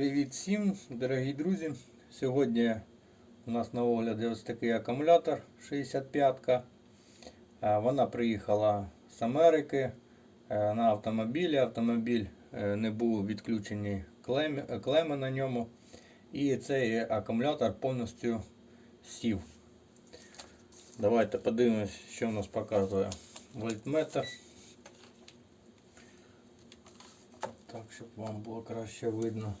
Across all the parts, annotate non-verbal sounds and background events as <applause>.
Привіт всім, дорогі друзі. Сьогодні у нас на огляді ось такий акумулятор 65-ка. Е, Вона приїхала з Америки е, на автомобілі. Автомобіль е, не був відключені клеми, на ньому. І цей акумулятор повністю сів. Давайте подивимось, що у нас показує вольтметр. Так, щоб вам було краще видно.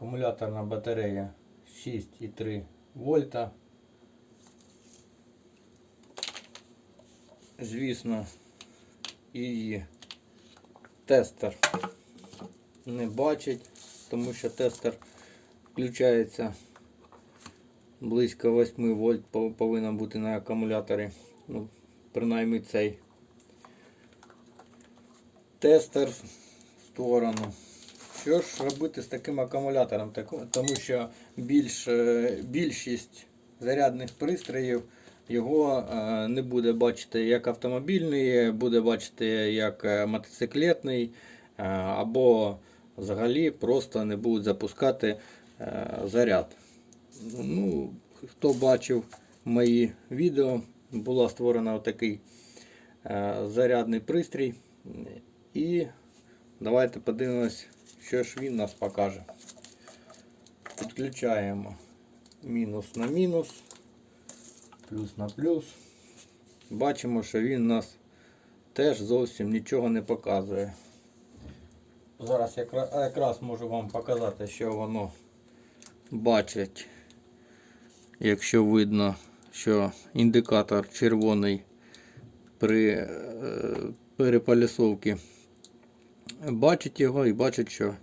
Акумуляторна батарея 6,3 вольта. Звісно, її тестер не бачить, тому що тестер включається близько 8 вольт повинен бути на акумуляторі. Ну, принаймні цей тестер в сторону. Що ж робити з таким акумулятором? Тому що більш, е, більшість зарядних пристроїв його е, не буде бачити як автомобільний, буде бачити як е, мотоциклетний, або взагалі просто не будуть запускати заряд. Ну, хто бачив мої відео, була створена отакий зарядний пристрій. І давайте подивимось, що ж він нас покаже. Підключаємо мінус на мінус, плюс на плюс. Бачимо, що він нас теж зовсім нічого не показує. Зараз якраз, якраз можу вам показати, що воно бачить, якщо видно, що індикатор червоний при е, перепалісовці бачить його і бачить, що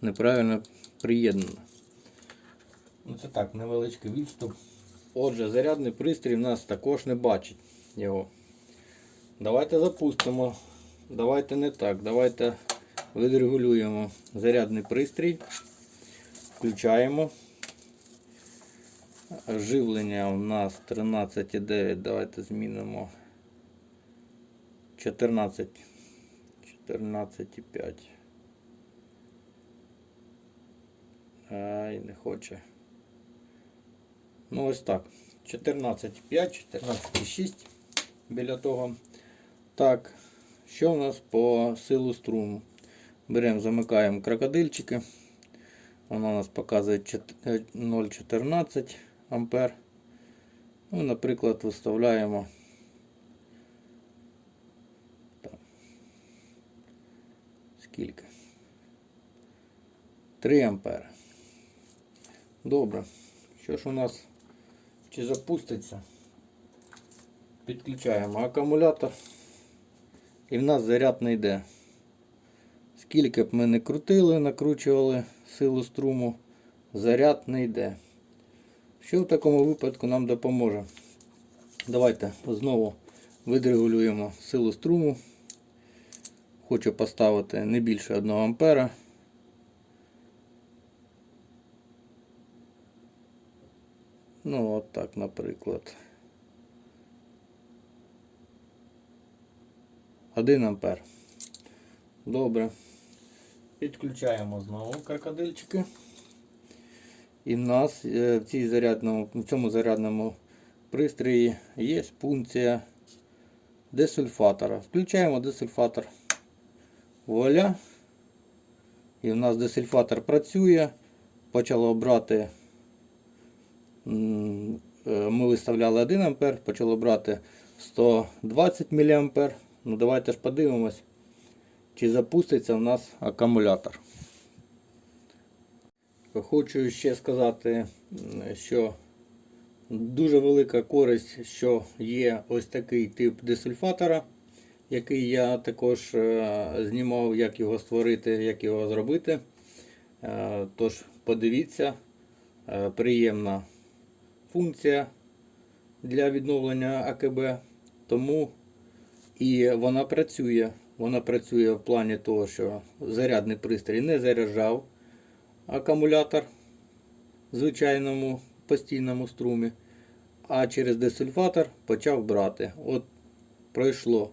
неправильно приєднано. Ну це так, невеличкий відступ. Отже, зарядний пристрій в нас також не бачить його. Давайте запустимо. Давайте не так. Давайте відрегулюємо зарядний пристрій. Включаємо. Живлення у нас 13,9. Давайте змінимо 14. 14,5. Ай, не хоче. Ну ось так. 14,5, 14,6 біля того. Так, що у нас по силу струму? Беремо, замикаємо крокодильчики. Воно у нас показує 0,14 ампер. Ну, наприклад, виставляємо скільки? 3 ампери. Добре. Що ж у нас чи запуститься? Підключаємо акумулятор. І в нас заряд не йде. Скільки б ми не крутили, накручували силу струму, заряд не йде. Що в такому випадку нам допоможе? Давайте знову відрегулюємо силу струму. Хочу поставити не більше 1 ампера. Ну, от так, наприклад. 1 ампер. Добре. Підключаємо знову крокодильчики. І в нас е, в, цій зарядному, в цьому зарядному пристрої є функція десульфатора. Включаємо десульфатор. Вуаля. І в нас десульфатор працює. Почало брати. е, Ми виставляли 1 А, почало брати 120 мА. Ну давайте ж подивимось, чи запуститься в нас акумулятор. Хочу ще сказати, що дуже велика користь, що є ось такий тип десульфатора, який я також е, знімав, як його створити, як його зробити. Е, Тож подивіться, е, приємна функція для відновлення АКБ. Тому і вона працює. Вона працює в плані того, що зарядний пристрій не заряджав акумулятор в звичайному постійному струмі, а через десульфатор почав брати. От пройшло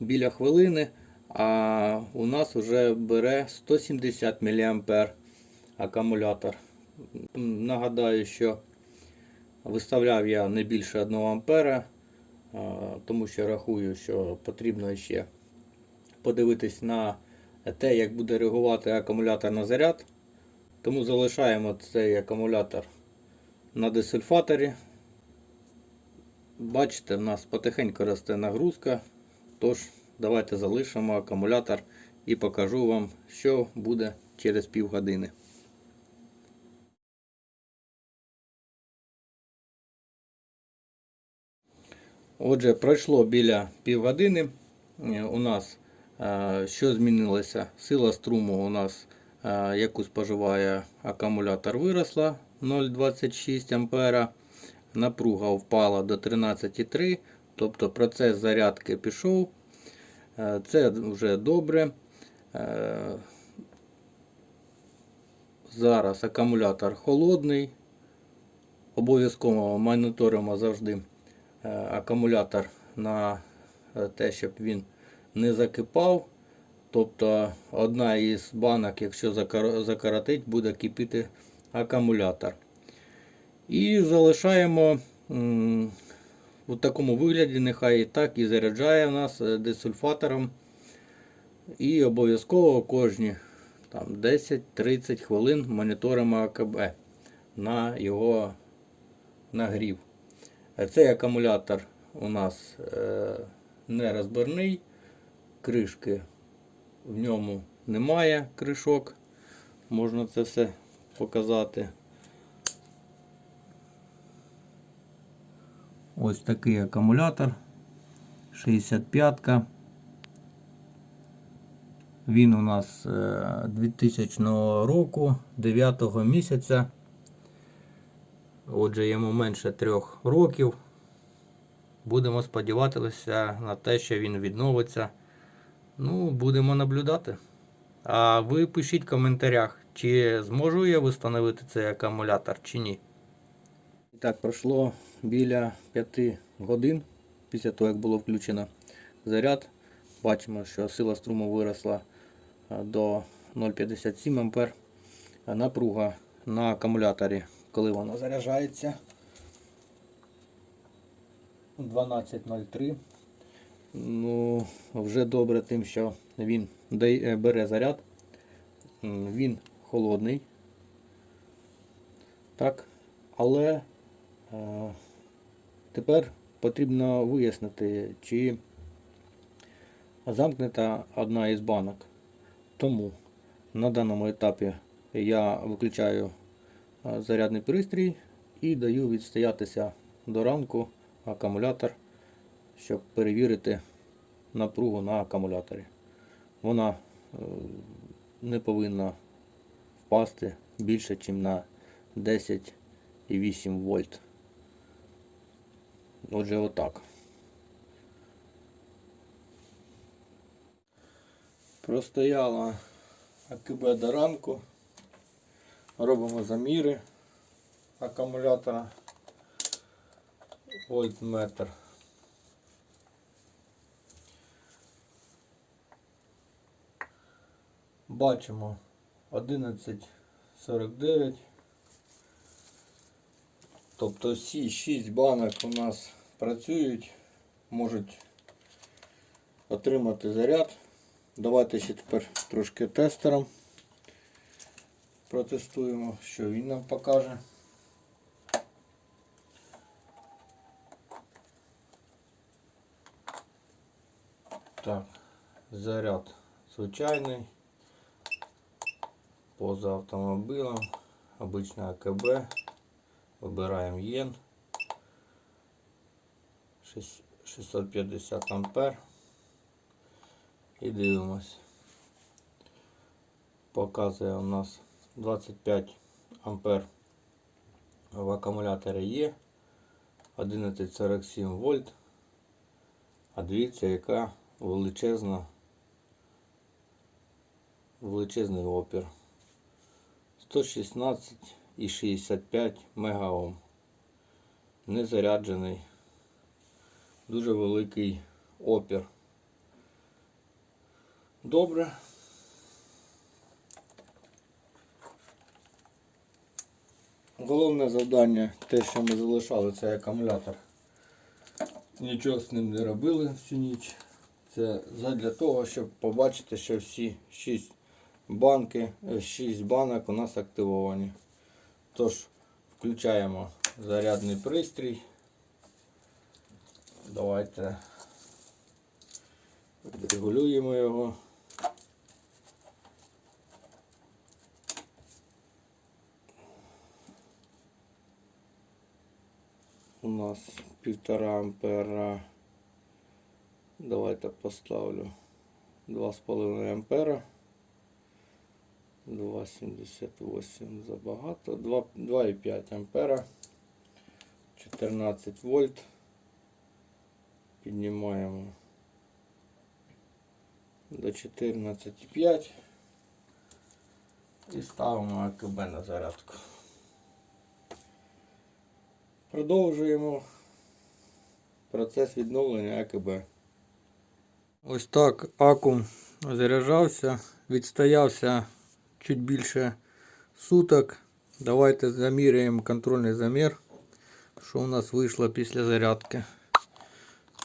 біля хвилини, а у нас вже бере 170 мА акумулятор. Нагадаю, що виставляв я не більше 1 ампера, а, тому що рахую, що потрібно ще подивитись на те, як буде реагувати акумулятор на заряд. Тому залишаємо цей акумулятор на десульфаторі. Бачите, в нас потихеньку росте нагрузка. Тож, давайте залишимо акумулятор і покажу вам, що буде через півгодини. Отже, пройшло біля півгодини. Е, У нас е, що змінилося? Сила струму у нас, е, яку споживає акумулятор, виросла 0,26 ампера. Напруга впала до 13,3, тобто процес зарядки пішов. Е, Це вже добре. Е, Зараз акумулятор холодний. Обов'язково моніторимо завжди е, акумулятор на те, щоб він не закипав. Тобто одна із банок, якщо закоротить, буде кипіти акумулятор. І залишаємо у такому вигляді, нехай і так і заряджає у нас е, десульфатором. І обов'язково кожні там, 10-30 хвилин моніторимо АКБ на його нагрів. Е, Цей акумулятор у нас е, не розбірний, кришки в ньому немає кришок. Можна це все показати. Ось такий акумулятор 65-ка. Він у нас е, 2000 року, 9 місяця. Отже, йому менше трьох років. Будемо сподіватися на те, що він відновиться. Ну, будемо наблюдати. А ви пишіть в коментарях, чи зможу я встановити цей акумулятор, чи ні. І так, пройшло біля 5 годин після того, як було включено заряд. Бачимо, що сила струму виросла до 0,57. А напруга на акумуляторі, коли вона заряджається, 12.03. Ну, вже добре тим, що він бере заряд. Він холодний. Так. Але е, тепер потрібно вияснити, чи замкнута одна із банок. Тому на даному етапі я виключаю е, зарядний пристрій і даю відстоятися до ранку акумулятор, щоб перевірити напругу на акумуляторі. Вона е, не повинна впасти більше, ніж на 10,8 вольт. Отже, отак. Простояла АКБ до ранку. Робимо заміри акумулятора. Вольтметр. Бачимо 11.49. Тобто всі 6 банок у нас працюють, можуть отримати заряд. Давайте ще тепер трошки тестером протестуємо, що він нам покаже. Так, заряд звичайний. Поза автомобилем. Обычный АКБ. Выбираем єн. 650 ампер. І дивимось. Показує у нас 25 ампер в акумуляторі є. 1147 вольт. А дивіться, яка величезна величезний опір. 116,65 мегаом. Незаряджений. Дуже великий опір. добре. Головне завдання, те, що ми залишали, це акумулятор. Нічого з ним не робили всю ніч. Це задля того, щоб побачити, що всі 6 банки, 6 банок у нас активовані. Тож, включаємо зарядний пристрій. Давайте регулюємо його. У нас півтора ампера. Давайте поставлю 2,5 ампера. 2,78 забагато. 2,5 ампера. 14 вольт. Піднімаємо до 14,5 і ставимо АКБ на зарядку. Продовжуємо процес відновлення АКБ. Ось так акум заряджався, відстоявся чуть більше суток. Давайте заміряємо контрольний замір, що у нас вийшло після зарядки.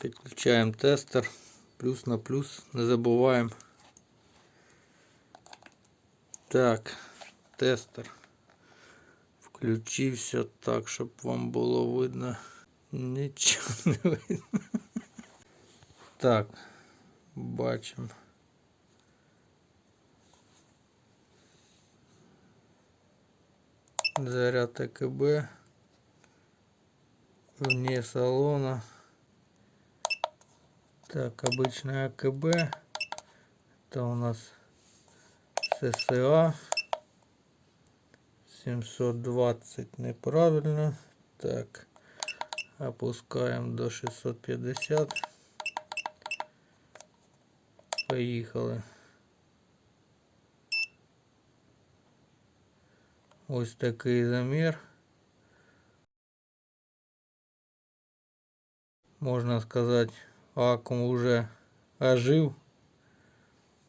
Підключаємо тестер. Плюс на плюс. Не забуваємо. Так, тестер. Включився так, щоб вам було видно. Нічого не видно. <laughs> Так, бачимо. Заряд АКБ. Вне салона. Так, обычный АКБ. Это у нас ССА. 720 неправильно. Так, опускаем до 650. Поїхали. Ось такий замір. Можна сказати, акум вже ожив.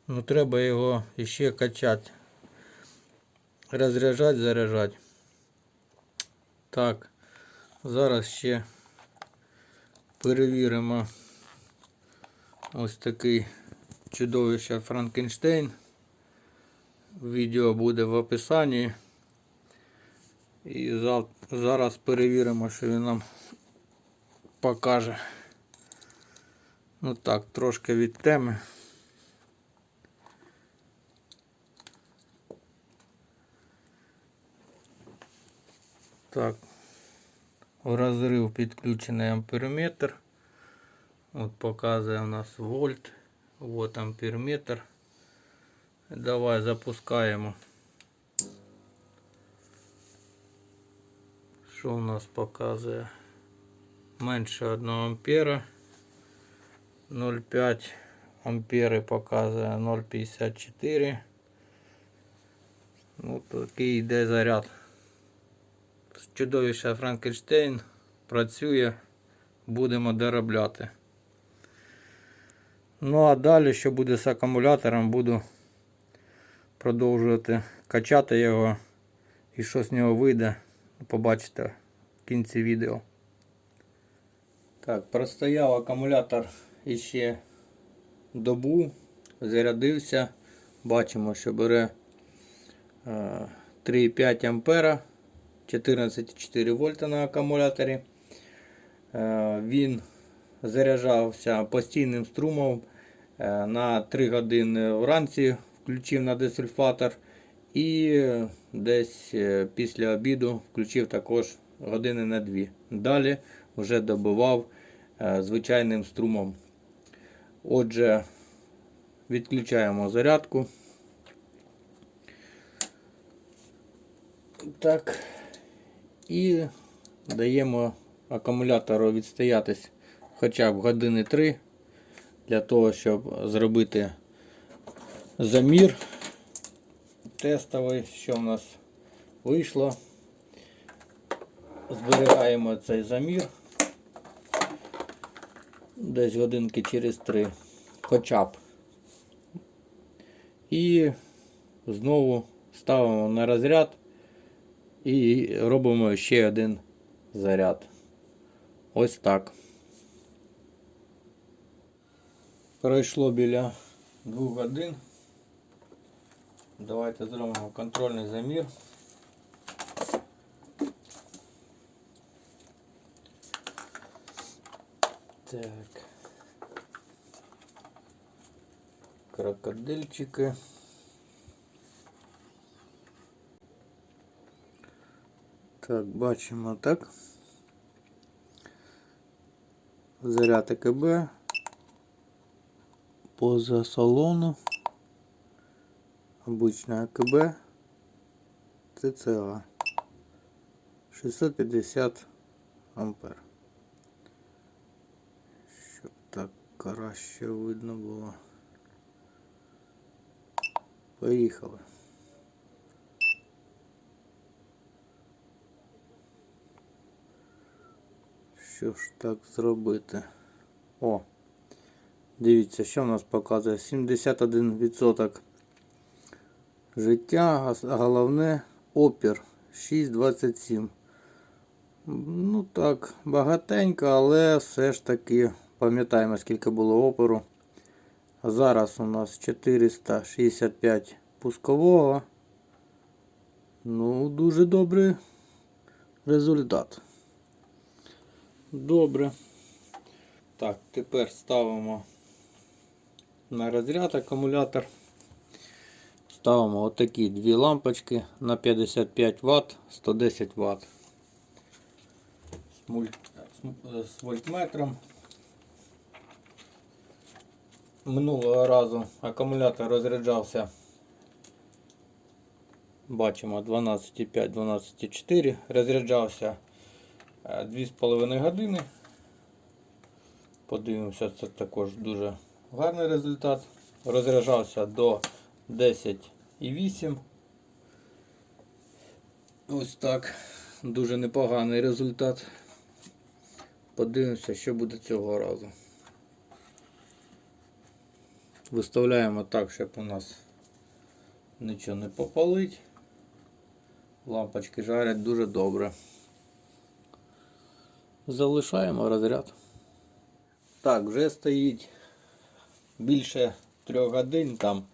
Ну треба його ще качати. Розряджати, заряджати. Так, зараз ще перевіримо ось такий чудовище Франкенштейн. Відео буде в описанні. І зараз перевіримо, що він нам покаже. Ну так, трошки від теми. Так, в розрив підключений амперметр. От показує у нас вольт. Вот амперметр. Давай запускаємо. Що у нас показує? Менше 1 ампера. 0,5 ампери показує 0,54. Ну, такий йде заряд. Чудовище Франкенштейн працює, будемо доробляти. Ну а далі, що буде з акумулятором, буду продовжувати качати його і що з нього вийде, побачите в кінці відео. Так, простояв акумулятор іще добу, зарядився. Бачимо, що бере е, 3,5 ампера, 14,4 вольта на акумуляторі. Е, Він заряджався постійним струмом е, на 3 години вранці, включив на десульфатор. І десь е, після обіду включив також години на 2. Далі вже добивав е, звичайним струмом. Отже, відключаємо зарядку. Так. І даємо акумулятору відстоятись хоча б години 3 для того, щоб зробити замір тестовий, що в нас вийшло. Зберігаємо цей замір десь годинки через 3 хоча б. І знову ставимо на розряд і робимо ще один заряд. Ось так. Пройшло біля 2 годин. Давайте зробимо контрольний замір. Так. Крокодильчики. Так, бачимо так. Заряд ЕКБ. Поза салону Обычная АКБ. ЦЦА. 650 ампер. Щоб так краще видно було. Поїхали. Що ж так зробити? О! Дивіться, що в нас показує 71% життя, головне опір 6,27. Ну так, багатенько, але все ж таки пам'ятаємо, скільки було опору. Зараз у нас 465 пускового. Ну, дуже добрий результат. Добре. Так, тепер ставимо на розряд акумулятор. Ставимо отакі дві лампочки на 55 Вт, 110 Вт. З, вольтметром. Минулого разу акумулятор розряджався. Бачимо 12,5, 12,4. Розряджався е, 2,5 години. Подивимося, це також дуже гарний результат. Розряджався до 10,8. Ось так. Дуже непоганий результат. Подивимося, що буде цього разу. Виставляємо так, щоб у нас нічого не попалить. Лампочки жарять дуже добре. Залишаємо розряд. Так, вже стоїть більше 3 годин, там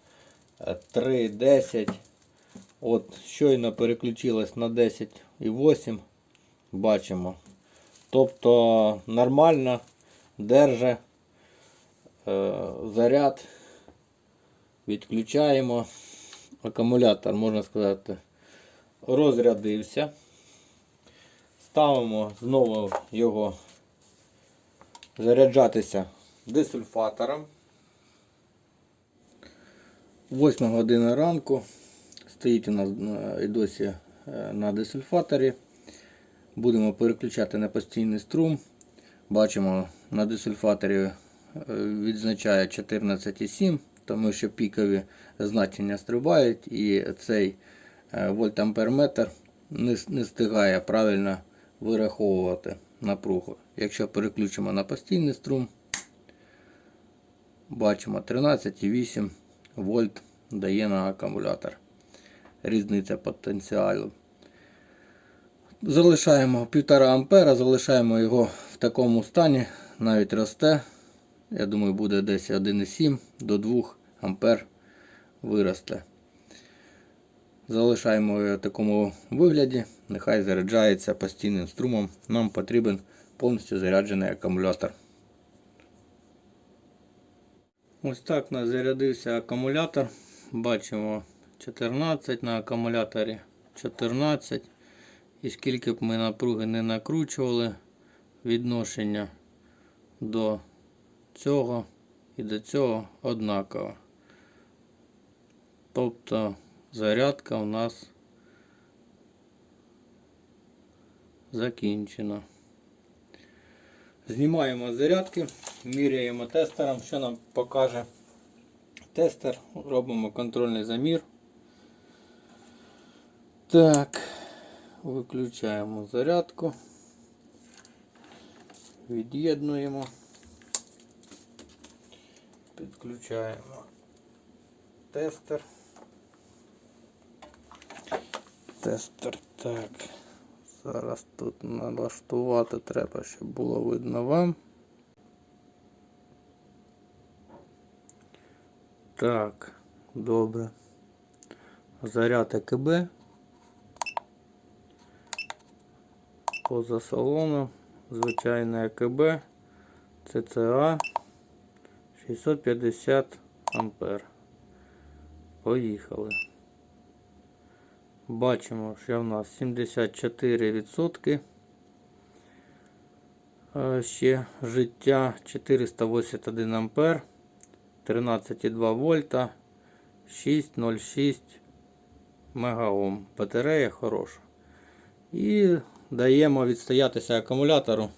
3-10. От щойно переключилось на 10,8. Бачимо. Тобто нормально держи е, заряд. Відключаємо. Акумулятор, можна сказати, розрядився. Ставимо знову його заряджатися десульфатором. 8 година ранку. Стоїть у нас е, і досі е, на десульфаторі. Будемо переключати на постійний струм. Бачимо, на десульфаторі е, відзначає 14,7, тому що пікові значення стрибають і цей вольтамперметр не встигає правильно вираховувати напругу. Якщо переключимо на постійний струм, бачимо 13,8 вольт дає на акумулятор. Різниця потенціалу. Залишаємо 1,5 ампера, залишаємо його в такому стані, навіть росте. Я думаю, буде десь 1,7 до 2 ампер виросте. Залишаємо його в такому вигляді, нехай заряджається постійним струмом. Нам потрібен повністю заряджений акумулятор. Ось так у нас зарядився акумулятор. Бачимо 14 на акумуляторі 14. І скільки б ми напруги не накручували, відношення до цього і до цього однаково. Тобто зарядка у нас закінчена. Знімаємо зарядки, міряємо тестером, що нам покаже тестер. Робимо контрольний замір. Так, виключаємо зарядку, від'єднуємо, підключаємо тестер. Тестер, так. Зараз тут налаштувати треба, щоб було видно вам. Так, добре. Заряд ЕКБ. Поза салоном. Звичайне ЕКБ. ЦЦА 650 ампер. Поїхали. Бачимо, що в нас 74% е, ще життя 481 ампер, 13,2 вольта, 6,06 мегаом. Батарея хороша. І даємо відстоятися акумулятору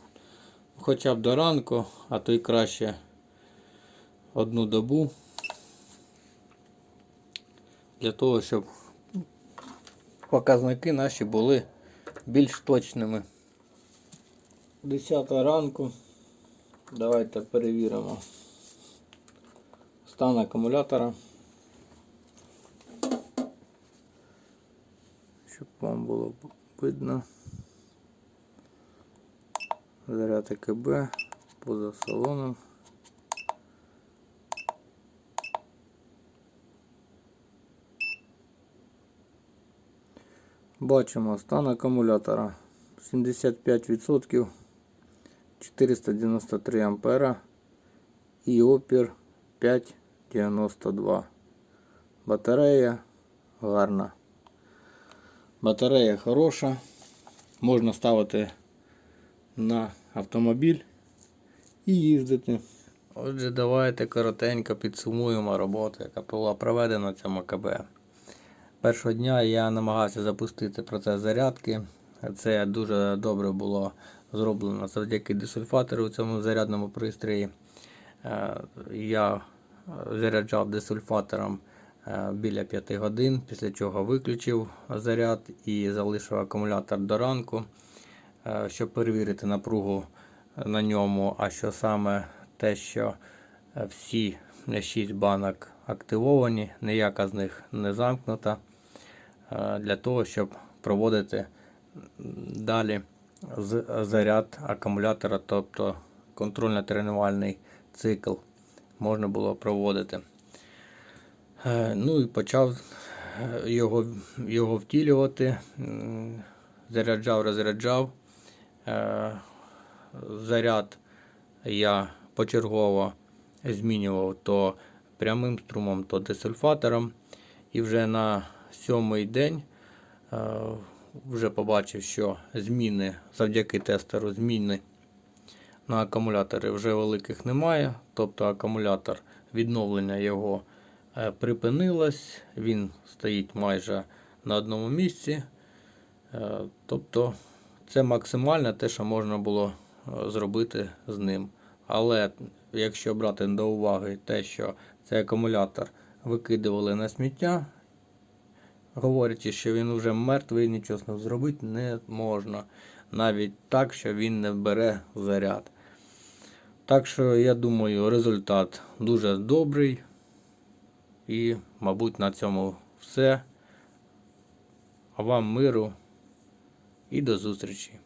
хоча б до ранку, а то й краще одну добу. Для того, щоб показники наші були більш точними. 10 ранку. Давайте перевіримо стан акумулятора. Щоб вам було видно. Заряд ЕКБ поза салоном. Бачимо стан акумулятора 75%, 493 ампера і опір 5,92. Батарея гарна. Батарея хороша. Можна ставити на автомобіль і їздити. Отже, давайте коротенько підсумуємо роботу, яка була проведена на цьому КБ. Першого дня я намагався запустити процес зарядки. Це дуже добре було зроблено завдяки десульфатору у цьому зарядному пристрої. Е, Я заряджав десульфатором е, біля 5 годин, після чого виключив заряд і залишив акумулятор до ранку, е, щоб перевірити напругу на ньому, а що саме те, що всі 6 банок активовані, ніяка з них не замкнута, для того, щоб проводити далі заряд акумулятора, тобто контрольно-тренувальний цикл можна було проводити. Е, Ну і почав е, його, його втілювати, заряджав, розряджав. Е, Заряд я почергово змінював то прямим струмом, то десульфатором. І вже на сьомий день е, вже побачив, що зміни завдяки тестеру зміни на акумуляторі вже великих немає. Тобто акумулятор відновлення його е, припинилось, він стоїть майже на одному місці. Е, Тобто це максимально те, що можна було зробити з ним. Але якщо брати до уваги те, що цей акумулятор викидували на сміття, говорячи, що він вже мертвий, нічого з ним зробити не можна. Навіть так, що він не бере заряд. Так що, я думаю, результат дуже добрий. І, мабуть, на цьому все. А вам миру і до зустрічі!